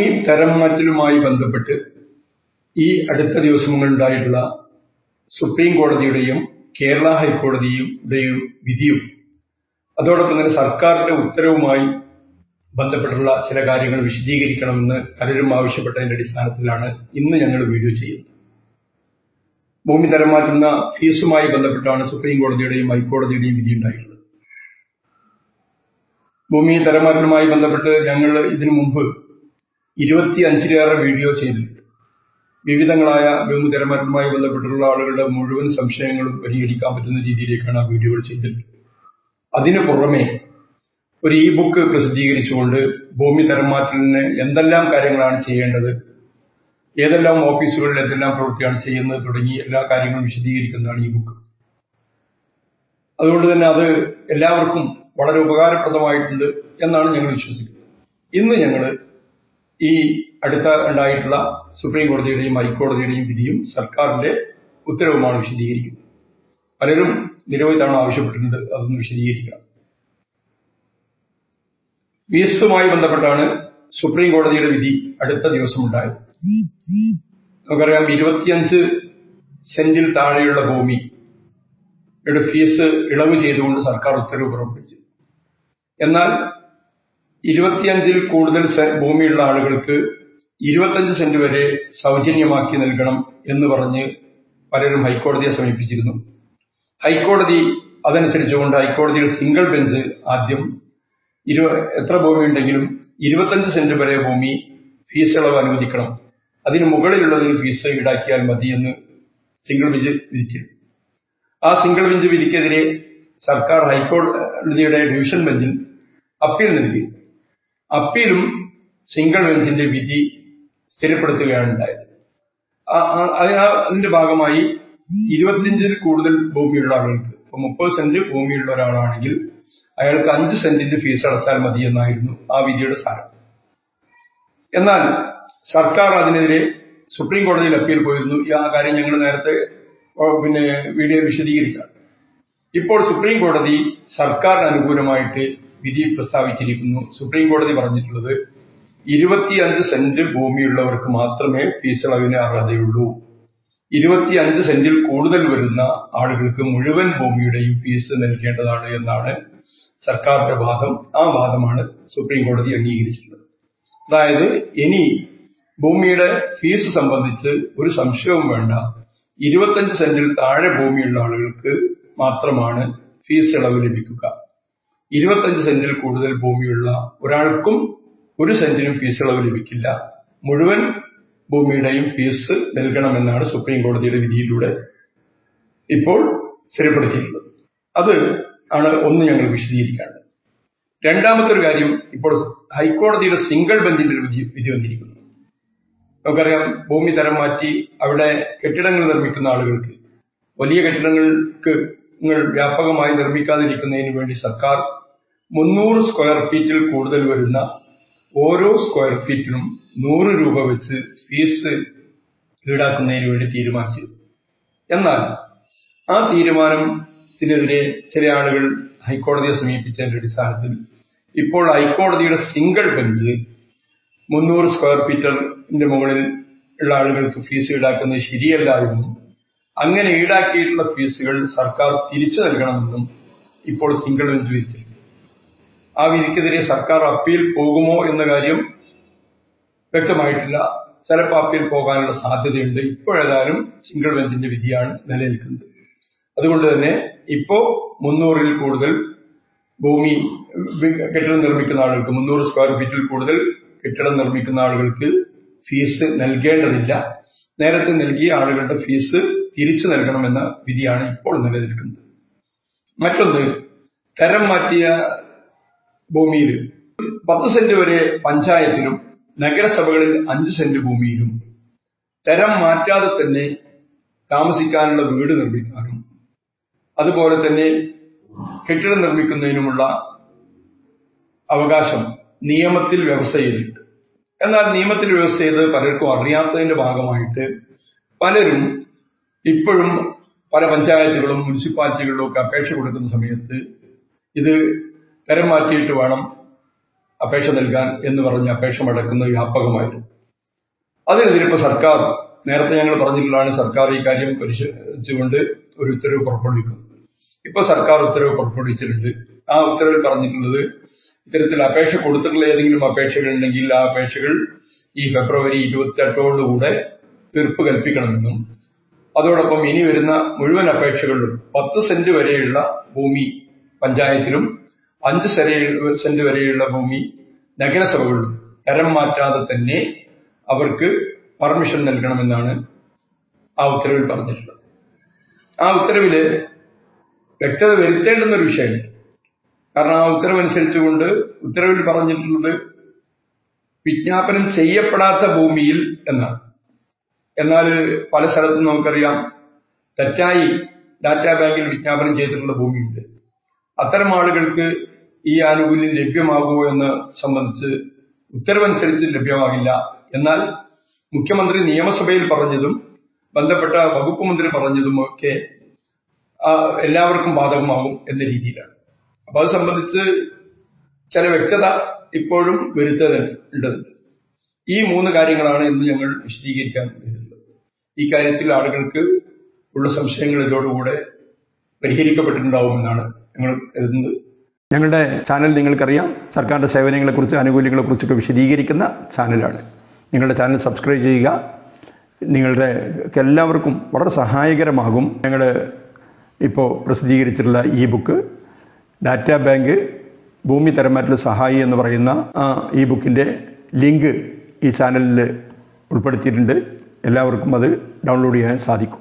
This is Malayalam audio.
ഭൂമി തരം മാറ്റലുമായി ബന്ധപ്പെട്ട് ഈ അടുത്ത ദിവസങ്ങളുണ്ടായിട്ടുള്ള സുപ്രീം കോടതിയുടെയും കേരള ഹൈക്കോടതിയുടെയും വിധിയും അതോടൊപ്പം തന്നെ സർക്കാരിന്റെ ഉത്തരവുമായി ബന്ധപ്പെട്ടുള്ള ചില കാര്യങ്ങൾ വിശദീകരിക്കണമെന്ന് പലരും ആവശ്യപ്പെട്ടതിന്റെ അടിസ്ഥാനത്തിലാണ് ഇന്ന് ഞങ്ങൾ വീഡിയോ ചെയ്യുന്നത്. ഭൂമി തരം മാറ്റുന്ന ഫീസുമായി ബന്ധപ്പെട്ടാണ് സുപ്രീം കോടതിയുടെയും ഹൈക്കോടതിയുടെയും വിധി ഉണ്ടായിട്ടുള്ളത്. ഭൂമി തരംമാറ്റലുമായി ബന്ധപ്പെട്ട് ഞങ്ങൾ ഇതിനു മുമ്പ് ഇരുപത്തി അഞ്ചിലേറെ വീഡിയോ ചെയ്തിട്ടുണ്ട് വിവിധങ്ങളായ ഭൂമി തരംമാറ്റലുമായി ബന്ധപ്പെട്ടുള്ള ആളുകളുടെ മുഴുവൻ സംശയങ്ങളും പരിഹരിക്കാൻ പറ്റുന്ന രീതിയിലേക്കാണ് ആ വീഡിയോകൾ ചെയ്തിട്ടുണ്ട് അതിനു പുറമെ ഒരു ഇ ബുക്ക് പ്രസിദ്ധീകരിച്ചുകൊണ്ട് ഭൂമി തരംമാറ്റലിന് എന്തെല്ലാം കാര്യങ്ങളാണ് ചെയ്യേണ്ടത് ഏതെല്ലാം ഓഫീസുകളിൽ എന്തെല്ലാം പ്രവൃത്തിയാണ് ചെയ്യുന്നത് തുടങ്ങി എല്ലാ കാര്യങ്ങളും വിശദീകരിക്കുന്നതാണ് ഈ ബുക്ക് അതുകൊണ്ട് തന്നെ അത് എല്ലാവർക്കും വളരെ ഉപകാരപ്രദമായിട്ടുണ്ട് എന്നാണ് ഞങ്ങൾ വിശ്വസിക്കുന്നത്. ഇന്ന് ഞങ്ങൾ ഈ അടുത്ത ഉണ്ടായിട്ടുള്ള സുപ്രീം കോടതിയുടെയും ഹൈക്കോടതിയുടെയും വിധിയും സർക്കാരിന്റെ ഉത്തരവുമാണ് വിശദീകരിക്കുന്നത്. പലരും നിരവധി തവണ ആവശ്യപ്പെട്ടിട്ടുണ്ട് അതൊന്ന് വിശദീകരിക്കണം. ഫീസുമായി ബന്ധപ്പെട്ടാണ് സുപ്രീം കോടതിയുടെ വിധി അടുത്ത ദിവസം ഉണ്ടായത് നമുക്കറിയാം ഇരുപത്തിയഞ്ച് സെന്റിൽ താഴെയുള്ള ഭൂമി ഫീസ് ഇളവ് ചെയ്തുകൊണ്ട് സർക്കാർ ഉത്തരവ് പുറപ്പെടുവിച്ചു. എന്നാൽ ഇരുപത്തിയഞ്ചിൽ കൂടുതൽ ഭൂമിയുള്ള ആളുകൾക്ക് ഇരുപത്തഞ്ച് സെന്റ് വരെ സൗജന്യമാക്കി നൽകണം എന്ന് പറഞ്ഞ് പലരും ഹൈക്കോടതിയെ സമീപിച്ചിരുന്നു. ഹൈക്കോടതി അതനുസരിച്ചുകൊണ്ട് ഹൈക്കോടതിയിൽ സിംഗിൾ ബെഞ്ച് ആദ്യം ഇരു എത്ര ഭൂമി ഉണ്ടെങ്കിലും ഇരുപത്തഞ്ച് സെന്റ് വരെ ഭൂമി ഫീസ് ഇളവ് അനുവദിക്കണം. അതിന് മുകളിലുള്ളതിന് ഫീസ് ഈടാക്കിയാൽ മതി എന്ന് സിംഗിൾ ബെഞ്ച് വിധിച്ചിരുന്നു. ആ സിംഗിൾ ബെഞ്ച് വിധിക്കെതിരെ സർക്കാർ ഹൈക്കോടതിയുടെ ഡിവിഷൻ ബെഞ്ചിൽ അപ്പീൽ നൽകി. അപ്പീലും സിംഗിൾ ബെഞ്ചിന്റെ വിധി സ്ഥിരപ്പെടുത്തുകയാണ് ഉണ്ടായത് അതിന്റെ ഭാഗമായി ഇരുപത്തിയഞ്ചിൽ കൂടുതൽ ഭൂമിയുള്ള ആളുകൾക്ക് ഇപ്പൊ മുപ്പത് സെന്റ് ഭൂമിയുള്ള ഒരാളാണെങ്കിൽ അയാൾക്ക് അഞ്ച് സെന്റിന്റെ ഫീസ് അടച്ചാൽ മതി എന്നായിരുന്നു ആ വിധിയുടെ സാരം. എന്നാൽ സർക്കാർ അതിനെതിരെ സുപ്രീം കോടതിയിൽ അപ്പീൽ പോയിരുന്നു. ആ കാര്യം ഞങ്ങൾ നേരത്തെ പിന്നെ വീഡിയോ വിശദീകരിച്ചാണ് ഇപ്പോൾ സുപ്രീം കോടതി സർക്കാരിന് അനുകൂലമായിട്ട് വിധി പ്രസ്താവിച്ചിരിക്കുന്നു. സുപ്രീം കോടതി പറഞ്ഞിട്ടുള്ളത് ഇരുപത്തിയഞ്ച് സെന്റ് ഭൂമിയുള്ളവർക്ക് മാത്രമേ ഫീസ് ഇളവിന് അർഹതയുള്ളൂ. ഇരുപത്തിയഞ്ച് സെന്റിൽ കൂടുതൽ വരുന്ന ആളുകൾക്ക് മുഴുവൻ ഭൂമിയുടെയും ഫീസ് നൽകേണ്ടതാണ് എന്നാണ് സർക്കാരിന്റെ വാദം. ആ വാദമാണ് സുപ്രീം കോടതി അംഗീകരിച്ചിട്ടുള്ളത്. അതായത് ഇനി ഭൂമിയുടെ ഫീസ് സംബന്ധിച്ച് ഒരു സംശയവും വേണ്ട. ഇരുപത്തഞ്ച് സെന്റിൽ താഴെ ഭൂമിയുള്ള ആളുകൾക്ക് മാത്രമാണ് ഫീസ് ഇളവ് ലഭിക്കുക. ഇരുപത്തഞ്ച് സെന്റിൽ കൂടുതൽ ഭൂമിയുള്ള ഒരാൾക്കും ഒരു സെന്റിനും ഫീസ് ഇളവ് ലഭിക്കില്ല. മുഴുവൻ ഭൂമിയുടെയും ഫീസ് നൽകണമെന്നാണ് സുപ്രീം കോടതിയുടെ വിധിയിലൂടെ ഇപ്പോൾ സ്ഥിരപ്പെടുത്തിയിട്ടുള്ളത്. അത് ആണ് ഒന്ന് ഞങ്ങൾ വിശദീകരിക്കേണ്ടത് രണ്ടാമത്തെ ഒരു കാര്യം ഇപ്പോൾ ഹൈക്കോടതിയുടെ സിംഗിൾ ബെഞ്ചിന്റെ ഒരു വിധി വന്നിരിക്കുന്നു. നമുക്കറിയാം ഭൂമി തരം മാറ്റി അവിടെ കെട്ടിടങ്ങൾ നിർമ്മിക്കുന്ന ആളുകൾക്ക് വലിയ കെട്ടിടങ്ങൾക്ക് വ്യാപകമായി നിർമ്മിക്കാതിരിക്കുന്നതിന് വേണ്ടി സർക്കാർ മുന്നൂറ് സ്ക്വയർ ഫീറ്റിൽ കൂടുതൽ വരുന്ന ഓരോ സ്ക്വയർ ഫീറ്റിനും നൂറ് രൂപ വെച്ച് ഫീസ് ഈടാക്കുന്നതിന് വേണ്ടി തീരുമാനിച്ചു. എന്നാൽ ആ തീരുമാനത്തിനെതിരെ ചില ആളുകൾ ഹൈക്കോടതിയെ സമീപിച്ചതിന്റെ അടിസ്ഥാനത്തിൽ ഇപ്പോൾ ഹൈക്കോടതിയുടെ സിംഗിൾ ബെഞ്ച് മുന്നൂറ് സ്ക്വയർ ഫീറ്ററിന്റെ മുകളിൽ ഉള്ള ആളുകൾക്ക് ഫീസ് ഈടാക്കുന്നത് ശരിയല്ല എന്നും അങ്ങനെ ഈടാക്കിയിട്ടുള്ള ഫീസുകൾ സർക്കാർ തിരിച്ചു നൽകണമെന്നും ഇപ്പോൾ സിംഗിൾ ബെഞ്ച് വിധിച്ചിട്ടുണ്ട് ആ വിധിക്കെതിരെ സർക്കാർ അപ്പീൽ പോകുമോ എന്ന കാര്യം വ്യക്തമായിട്ടില്ല. ചിലപ്പോൾ അപ്പീൽ പോകാനുള്ള സാധ്യതയുണ്ട്. ഇപ്പോഴേതായാലും സിംഗിൾ ബെഞ്ചിന്റെ വിധിയാണ് നിലനിൽക്കുന്നത്. അതുകൊണ്ട് തന്നെ ഇപ്പോ മുന്നൂറിൽ കൂടുതൽ ഭൂമി കെട്ടിടം നിർമ്മിക്കുന്ന ആളുകൾക്ക് മുന്നൂറ് സ്ക്വയർ ഫീറ്റിൽ കൂടുതൽ കെട്ടിടം നിർമ്മിക്കുന്ന ആളുകൾക്ക് ഫീസ് നൽകേണ്ടതില്ല. നേരത്തെ നൽകിയ ആളുകളുടെ ഫീസ് തിരിച്ചു നൽകണമെന്ന വിധിയാണ് ഇപ്പോൾ നിലനിൽക്കുന്നത്. മറ്റൊന്ന് തരം മാറ്റിയ ഭൂമിയിൽ പത്ത് സെന്റ് വരെ പഞ്ചായത്തിലും നഗരസഭകളിൽ അഞ്ച് സെന്റ് ഭൂമിയിലും. തരം മാറ്റാതെ തന്നെ താമസിക്കാനുള്ള വീട് നിർമ്മിക്കാനും അതുപോലെ തന്നെ കെട്ടിടം നിർമ്മിക്കുന്നതിനുമുള്ള അവകാശം നിയമത്തിൽ വ്യവസ്ഥ ചെയ്തിട്ടുണ്ട്. എന്നാൽ നിയമത്തിൽ വ്യവസ്ഥ ചെയ്ത് പലർക്കും അറിയാത്തതിന്റെ ഭാഗമായിട്ട് പലരും ഇപ്പോഴും പല പഞ്ചായത്തുകളും മുനിസിപ്പാലിറ്റികളിലും ഒക്കെ അപേക്ഷ കൊടുക്കുന്ന സമയത്ത് ഇത് തരം മാറ്റിയിട്ട് വേണം അപേക്ഷ നൽകാൻ എന്ന് പറഞ്ഞ് അപേക്ഷ മടക്കുന്ന വ്യാപകമായിരുന്നു അതിനെതിരെ ഇപ്പോൾ സർക്കാർ നേരത്തെ ഞങ്ങൾ പറഞ്ഞിട്ടുള്ളതാണ് സർക്കാർ ഈ കാര്യം പരിശോധിച്ചുകൊണ്ട് ഒരു ഉത്തരവ് പുറപ്പെടുവിക്കുന്നത് ഇപ്പോൾ സർക്കാർ ഉത്തരവ് പുറപ്പെടുവിച്ചിട്ടുണ്ട്. ആ ഉത്തരവിൽ പറഞ്ഞിട്ടുള്ളത് ഇത്തരത്തിൽ അപേക്ഷ കൊടുത്തിട്ടുള്ള ഏതെങ്കിലും അപേക്ഷകൾ ഉണ്ടെങ്കിൽ ആ അപേക്ഷകൾ ഈ ഫെബ്രുവരി ഇരുപത്തെട്ടോടുകൂടെ തീർപ്പ് കൽപ്പിക്കണമെന്നും അതോടൊപ്പം ഇനി വരുന്ന മുഴുവൻ അപേക്ഷകളിലും പത്ത് സെന്റ് വരെയുള്ള ഭൂമി പഞ്ചായത്തിലും അഞ്ച് സെന്റ് വരെയുള്ള ഭൂമി നഗരസഭകളിലും തരം മാറ്റാതെ തന്നെ അവർക്ക് പെർമിഷൻ നൽകണമെന്നാണ് ആ ഉത്തരവിൽ പറഞ്ഞിട്ടുള്ളത്. ആ ഉത്തരവിൽ വ്യക്തത വരുത്തേണ്ടുന്ന ഒരു വിഷയമുണ്ട് കാരണം ആ ഉത്തരവനുസരിച്ചുകൊണ്ട് ഉത്തരവിൽ പറഞ്ഞിട്ടുള്ളത് വിജ്ഞാപനം ചെയ്യപ്പെടാത്ത ഭൂമിയിൽ എന്നാണ്. എന്നാൽ പല സ്ഥലത്തും നമുക്കറിയാം തെറ്റായി ഡാറ്റാ ബാങ്കിൽ വിജ്ഞാപനം ചെയ്തിട്ടുള്ള ഭൂമിയുണ്ട്. അത്തരം ആളുകൾക്ക് ഈ ആനുകൂല്യം ലഭ്യമാകുമോ എന്ന് സംബന്ധിച്ച് ഉത്തരവനുസരിച്ച് ലഭ്യമാകില്ല. എന്നാൽ മുഖ്യമന്ത്രി നിയമസഭയിൽ പറഞ്ഞതും ബന്ധപ്പെട്ട വകുപ്പ് മന്ത്രി പറഞ്ഞതും ഒക്കെ എല്ലാവർക്കും ബാധകമാകും എന്ന രീതിയിലാണ്. അപ്പൊ അത് സംബന്ധിച്ച് ചില വ്യക്തത ഇപ്പോഴും വരുത്തേണ്ടതുണ്ട്. ഈ മൂന്ന് കാര്യങ്ങളാണ് ഇന്ന് ഞങ്ങൾ വിശദീകരിക്കാൻ വരുന്നത് ഈ കാര്യത്തിൽ ആളുകൾക്ക് ഉള്ള സംശയങ്ങൾ ഇതോടുകൂടെ പരിഹരിക്കപ്പെട്ടിട്ടുണ്ടാവുമെന്നാണ് ഞങ്ങൾ കരുതുന്നത്. ഞങ്ങളുടെ ചാനൽ നിങ്ങൾക്കറിയാം. സർക്കാരിന്റെ സേവനങ്ങളെക്കുറിച്ച് ആനുകൂല്യങ്ങളെക്കുറിച്ചൊക്കെ വിശദീകരിക്കുന്ന ചാനലാണ്. നിങ്ങളുടെ ചാനൽ സബ്സ്ക്രൈബ് ചെയ്യുക. നിങ്ങളുടെ എല്ലാവർക്കും വളരെ സഹായകരമാകും. ഞങ്ങൾ ഇപ്പോൾ പ്രസിദ്ധീകരിച്ചിട്ടുള്ള ഈ ബുക്ക് ഡാറ്റ ബാങ്ക് ഭൂമി തരമാറ്റിൽ സഹായി എന്ന് പറയുന്ന ആ ഈ ബുക്കിന്റെ ലിങ്ക് ഈ ചാനലിൽ ഉൾപ്പെടുത്തിയിട്ടുണ്ട്. എല്ലാവർക്കും അത് ഡൗൺലോഡ് ചെയ്യാൻ സാധിക്കും.